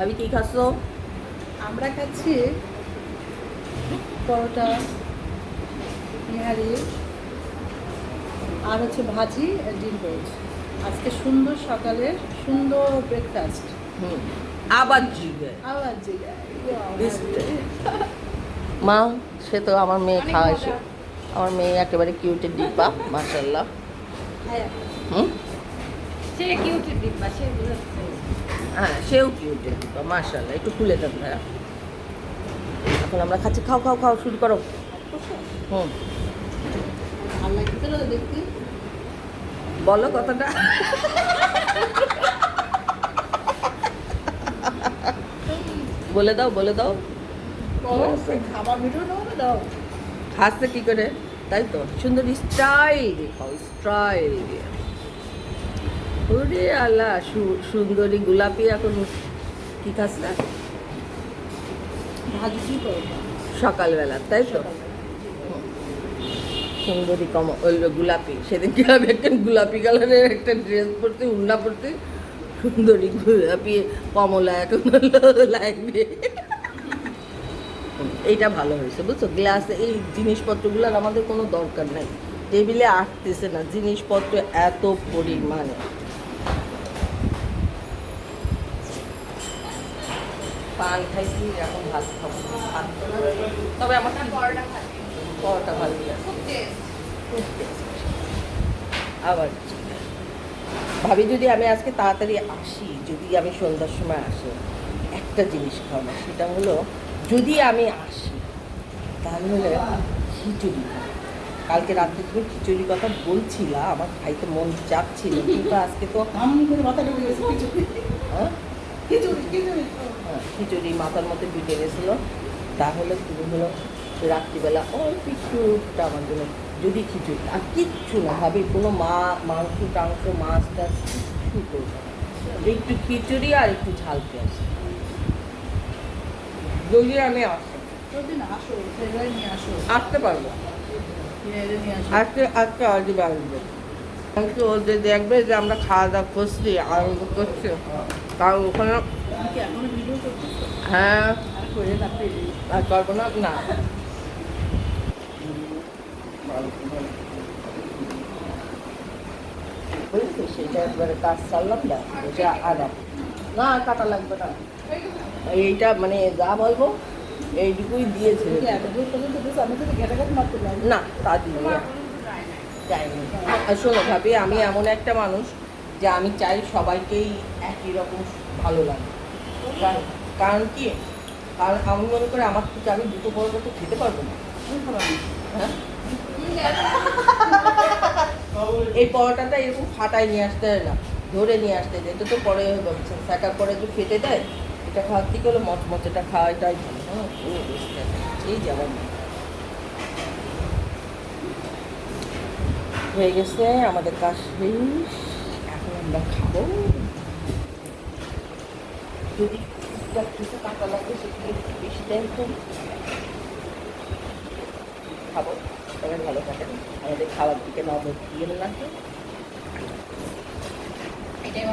ভাবি কি খাচ্ছ? আমরা খাচ্ছি পরোটা নিহারি আর হচ্ছে ভাজি আর ডিম রোজ আজকে সুন্দর সকালের সুন্দর ব্রেকফাস্ট হুম। আবার জিগে আবার যে মা সে তো আমার মেয়ে সে আমার মেয়ে একেবারে কিউটের ডিপা মার্শাল্লাহ হুম? সে কিউটের ডিব্বা সে হ্যাঁ সেও কিউটের ডিপা মার্শাল্লাহ একটু খুলে দেন ভাইয়া। এখন আমরা খাচ্ছি খাও খাও খাও শুরু করো। হুম। বলো কথাটা। বলে দাও বলে দাও। দাও না দাও। হাসতে কি করে? তাই তো সুন্দর স্টাইল দেখাও স্টাইল দিয়ে ওরে আল্লাহ সুন্দরী গোলাপি এখন কি কি করব সকালবেলা, তাই তো? সুন্দরী কম গোলাপি সেদিনকে আমি একটা গোলাপি কালারের একটা ড্রেস পরতে, উন্না পরতে, সুন্দরী গোলাপি, কমলা এখন লাগবে। এইটা ভালো হয়েছে, বুঝছ? গ্লাস এই জিনিসপত্রগুলোর আমাদের কোনো দরকার নাই। টেবিলে আটতেছে না, জিনিসপত্র এত পরিমাণে। পান খাইছি এখন ভাত খাব ভাত তবে আমার পরোটা পরোটা ভালো। আবার ভাবি যদি আমি আজকে তাড়াতাড়ি আসি যদি আমি সন্ধ্যার সময় আসি একটা জিনিস খাওয়াবো সেটা হলো যদি আমি আসি তাহলে খিচুড়ি কালকে রাত্রে তুমি খিচুড়ির কথা বলছিলা আমার খাইতে মন চাচ্ছিল কিন্তু আজকে তো আম করে মাথা ঢুকে গেছে খিচুড়ি হ্যাঁ খিচুড়ি খিচুড়ি মাথার মধ্যে ঢুকে গেছিল তাহলে তুমি হলো রাত্রিবেলা অল্প একটুটা আমার জন্য। যদি খিচুড়ি আর কিচ্ছু না ভাবি কোনো মা মাংস টাংস মাছ টাছ কিচ্ছু করবে একটু খিচুড়ি আর একটু ঝাল পেঁয়াজ। যদি আমি আসি। যদি না আসো নিয়ে আসো। আসতে পারব। আজকে আজকে আসবে আসবে আজকে ও যে দেখবে যে আমরা খাওয়া দাওয়া করছি আনন্দ করছি। কারণ ওখানে তুমি কি এখনও ভিডিও করতেছো? হ্যাঁ। আর না পারব না? বুঝলি সেটা একবারে কাজ সারলাম না এটা আরাম না। কাটা লাগবে না। এইটা মানে যা বলব এইটুকুই দিয়েছে। এত দূর পর্যন্ত আমি তো ঘেটে ঘেটে না তা দিয়ে শোনো ভাবি আমি এমন একটা মানুষ যে আমি চাই সবাইকেই একই রকম ভালো লাগে। কারণ- কি? কারণ আমি মনে করি আমার থেকে আমি দুটো বড় তো খেতে পারব না। হ্যাঁ? এই পরোটাটা এরকম ফাটায় নিয়ে আসতে হয় না, ধরে নিয়ে আসতে হয়। এটা তো পরে স্যাটার পরে যে ফেটে দেয়, এটা খাওয়ার থেকে হলো মচমচেটা খাওয়াটাই ভালো হ্যাঁ। এই যাবার হয়ে গেছে, আমাদের কাজ এখন আমরা খাব। যদি যা কিছু কাঁচা লাগবে সেগুলো বেশি দেন তো। খাব, তবে ভালো থাকেন আমাদের খাওয়ার দিকে নজর দিয়ে লাগবে এটাই